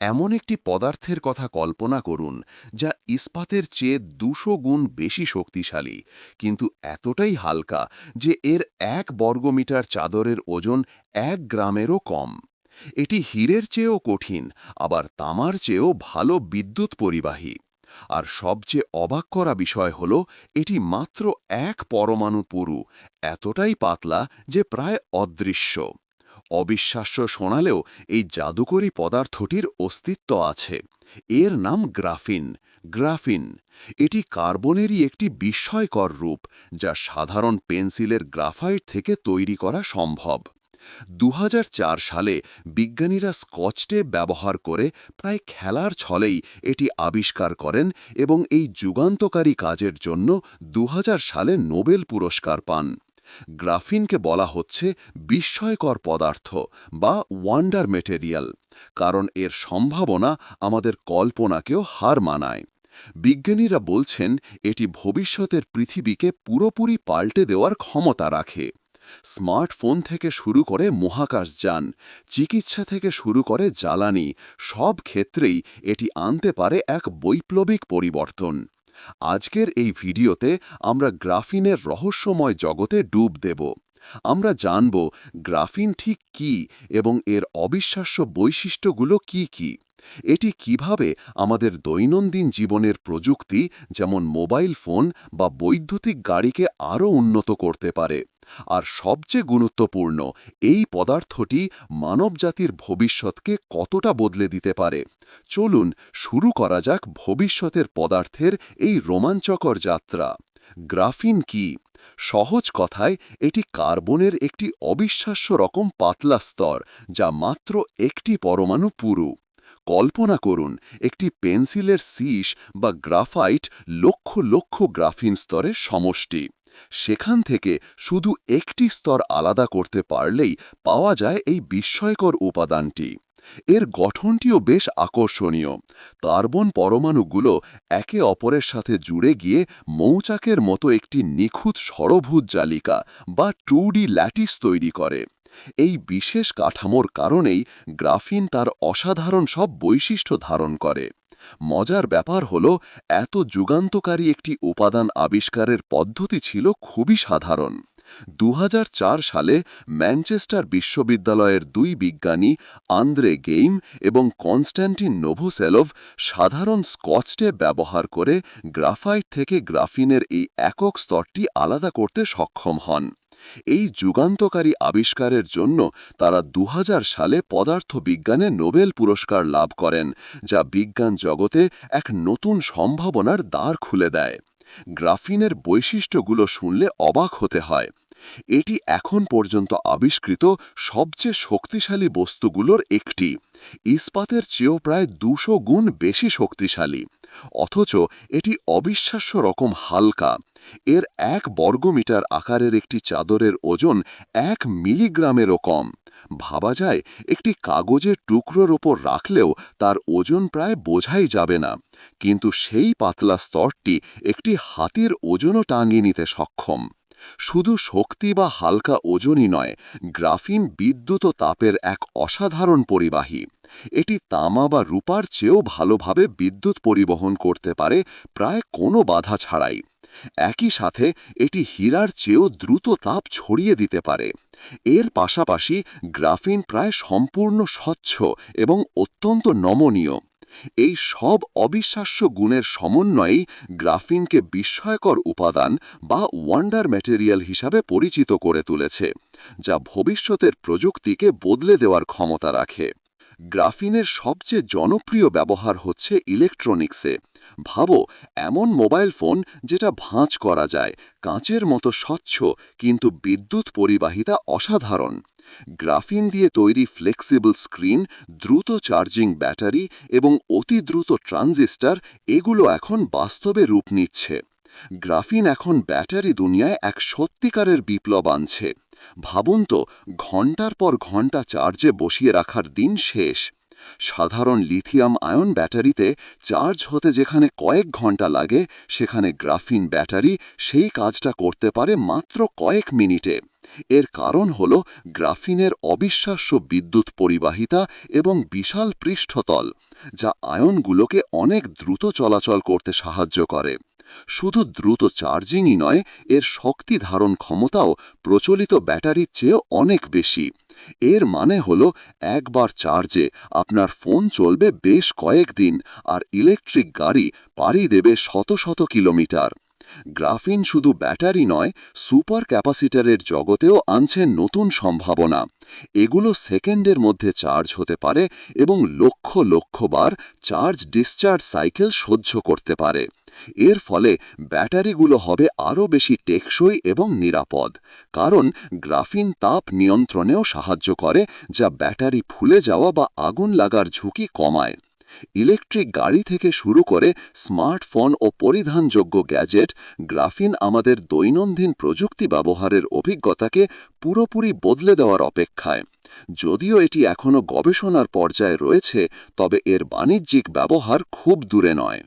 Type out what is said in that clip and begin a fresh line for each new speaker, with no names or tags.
এমন একটি পদার্থের কথা কল্পনা করুন, যা ইস্পাতের চেয়ে দুশো গুণ বেশি শক্তিশালী, কিন্তু এতটাই হালকা যে এর এক বর্গমিটার চাদরের ওজন এক গ্রামেরও কম। এটি হীরের চেয়েও কঠিন, আবার তামার চেয়েও ভালো বিদ্যুৎ পরিবাহী। আর সবচেয়ে অবাক করা বিষয় হল, এটি মাত্র এক পরমাণু পুরু, এতটাই পাতলা যে প্রায় অদৃশ্য। অবিশ্বাস্য শোনালেও এই জাদুকরী পদার্থটির অস্তিত্ব আছে। এর নাম গ্রাফিন। গ্রাফিন এটি কার্বনেরই একটি বিস্ময়কর রূপ, যা সাধারণ পেন্সিলের গ্রাফাইট থেকে তৈরি করা সম্ভব। দু হাজার চার সালে বিজ্ঞানীরা স্কচটেপ ব্যবহার করে প্রায় খেলার ছলেই এটি আবিষ্কার করেন এবং এই যুগান্তকারী কাজের জন্য দু হাজার সালে নোবেল পুরস্কার পান। গ্রাফিনকে বলা হচ্ছে বিস্ময়কর পদার্থ বা ওয়ান্ডার মেটেরিয়াল, কারণ এর সম্ভাবনা আমাদের কল্পনাকেও হার মানায়। বিজ্ঞানীরা বলছেন, এটি ভবিষ্যতের পৃথিবীকে পুরোপুরি পাল্টে দেওয়ার ক্ষমতা রাখে। স্মার্টফোন থেকে শুরু করে মহাকাশ যান চিকিৎসা থেকে শুরু করে জ্বালানি, সব ক্ষেত্রেই এটি আনতে পারে এক বৈপ্লবিক পরিবর্তন। আজকের এই ভিডিওতে আমরা গ্রাফিনের রহস্যময় জগতে ডুব দেব। আমরা জানব গ্রাফিন ঠিক কি এবং এর অবিশ্বাস্য বৈশিষ্ট্যগুলো কি কি। এটি কীভাবে আমাদের দৈনন্দিন জীবনের প্রযুক্তি, যেমন মোবাইল ফোন বা বৈদ্যুতিক গাড়িকে আরও উন্নত করতে পারে। আর সবচেয়ে গুরুত্বপূর্ণ, এই পদার্থটি মানবজাতির ভবিষ্যৎকে কতটা বদলে দিতে পারে? চলুন শুরু করা যাক ভবিষ্যতের পদার্থের এই রোমাঞ্চকর যাত্রা। গ্রাফিন কি? সহজ কথায়, এটি কার্বনের একটি অবিশ্বাস্য রকম পাতলা স্তর, যা মাত্র একটি পরমাণু পুরু। কল্পনা করুন, একটি পেন্সিলের সিস বা গ্রাফাইট লক্ষ লক্ষ গ্রাফিন স্তরের সমষ্টি। সেখান থেকে শুধু একটি স্তর আলাদা করতে পারলেই পাওয়া যায় এই বিস্ময়কর উপাদানটি। এর গঠনটিও বেশ আকর্ষণীয়। কার্বন পরমাণুগুলো একে অপরের সাথে জুড়ে গিয়ে মৌচাকের মতো একটি নিখুঁত সরভূত জালিকা বা টুডি ল্যাটিস তৈরি করে। এই বিশেষ কাঠামোর কারণেই গ্রাফিন তার অসাধারণ সব বৈশিষ্ট্য ধারণ করে। মজার ব্যাপার হল, এত যুগান্তকারী একটি উপাদান আবিষ্কারের পদ্ধতি ছিল খুবই সাধারণ। দু হাজার চার সালে ম্যানচেস্টার বিশ্ববিদ্যালয়ের দুই বিজ্ঞানী আন্দ্রে গেইম এবং কনস্ট্যান্টিন নোভোসেলভ সাধারণ স্কচটে ব্যবহার করে গ্রাফাইট থেকে গ্রাফিনের এই একক স্তরটি আলাদা করতে সক্ষম হন। এই যুগান্তকারী আবিষ্কারের জন্য তারা দু সালে পদার্থবিজ্ঞানে নোবেল পুরস্কার লাভ করেন, যা বিজ্ঞান জগতে এক নতুন সম্ভাবনার দ্বার খুলে দেয়। গ্রাফিনের বৈশিষ্ট্যগুলো শুনলে অবাক হতে হয়। এটি এখন পর্যন্ত আবিষ্কৃত সবচেয়ে শক্তিশালী বস্তুগুলোর একটি। ইস্পাতের চেয়েও প্রায় দুশো গুণ বেশি শক্তিশালী। অথচ এটি অবিশ্বাস্য রকম হালকা। এর এক বর্গমিটার আকারের একটি চাদরের ওজন এক মিলিগ্রামেরও কম। ভাবা যায় একটি কাগজের টুকরোর ওপর রাখলেও তার ওজন প্রায় বোঝাই যাবে না। কিন্তু সেই পাতলা স্তরটি একটি হাতির ওজনও টাঙিয়ে নিতে সক্ষম। শুধু শক্তি বা হালকা ওজনই নয়, গ্রাফিন বিদ্যুৎ ও তাপের এক অসাধারণ পরিবাহী। এটি তামা বা রূপার চেয়েও ভালোভাবে বিদ্যুৎ পরিবহন করতে পারে প্রায় কোনো বাধা ছাড়াই। একই সাথে এটি হীরার চেয়েও দ্রুত তাপ ছড়িয়ে দিতে পারে। এর পাশাপাশি গ্রাফিন প্রায় সম্পূর্ণ স্বচ্ছ এবং অত্যন্ত নমনীয়। এই সব অবিশ্বাস্য গুণের সমন্বয়েই গ্রাফিনকে বিস্ময়কর উপাদান বা ওয়ান্ডার ম্যাটেরিয়াল হিসাবে পরিচিত করে তুলেছে, যা ভবিষ্যতের প্রযুক্তিকে বদলে দেওয়ার ক্ষমতা রাখে। গ্রাফিনের সবচেয়ে জনপ্রিয় ব্যবহার হচ্ছে ইলেকট্রনিক্সে ভাবো, এমন মোবাইল ফোন যেটা ভাঁজ করা যায়, কাঁচের মতো স্বচ্ছ, কিন্তু বিদ্যুৎ পরিবাহিতা অসাধারণ। গ্রাফিন দিয়ে তৈরি ফ্লেক্সিবল স্ক্রিন, দ্রুত চার্জিং ব্যাটারি এবং অতি দ্রুত ট্রানজিস্টার এগুলো এখন বাস্তবে রূপ নিচ্ছে। গ্রাফিন এখন ব্যাটারি দুনিয়ায় এক সত্যিকারের বিপ্লব আনছে। ভাবুন তো ঘণ্টার পর ঘণ্টা চার্জে বসিয়ে রাখার দিন শেষ।
সাধারণ লিথিয়াম আয়ন ব্যাটারিতে চার্জ হতে যেখানে কয়েক ঘণ্টা লাগে, সেখানে গ্রাফিন ব্যাটারি সেই কাজটা করতে পারে মাত্র কয়েক মিনিটে। এর কারণ হল গ্রাফিনের অবিশ্বাস্য বিদ্যুৎ পরিবাহিতা এবং বিশাল পৃষ্ঠতল, যা আয়নগুলোকে অনেক দ্রুত চলাচল করতে সাহায্য করে। শুধু দ্রুত চার্জিংই নয়, এর শক্তি ধারণ ক্ষমতাও প্রচলিত ব্যাটারির চেয়ে অনেক বেশি। এর মানে হল একবার চার্জে আপনার ফোন চলবে বেশ কয়েকদিন আর ইলেকট্রিক গাড়ি পাড়ি দেবে শত শত কিলোমিটার। গ্রাফিন শুধু ব্যাটারি নয়, সুপার ক্যাপাসিটারের জগতেও আনছে নতুন সম্ভাবনা। এগুলো সেকেন্ডের মধ্যে চার্জ হতে পারে এবং লক্ষ লক্ষ বার চার্জ ডিসচার্জ সাইকেল সহ্য করতে পারে। এর ফলে ব্যাটারিগুলো হবে আরও বেশি টেকসই এবং নিরাপদ, কারণ গ্রাফিন তাপ নিয়ন্ত্রণেও সাহায্য করে যা ব্যাটারি ফুলে যাওয়া বা আগুন লাগার ঝুঁকি কমায়। ইলেকট্রিক গাড়ি থেকে শুরু করে স্মার্টফোন ও পরিধানযোগ্য গ্যাজেট গ্রাফিন আমাদের দৈনন্দিন প্রযুক্তি ব্যবহারের অভিজ্ঞতাকে পুরোপুরি বদলে দেওয়ার অপেক্ষায়। যদিও এটি এখনও গবেষণার পর্যায়ে রয়েছে, তবে এর বাণিজ্যিক ব্যবহার খুব দূরে নয়।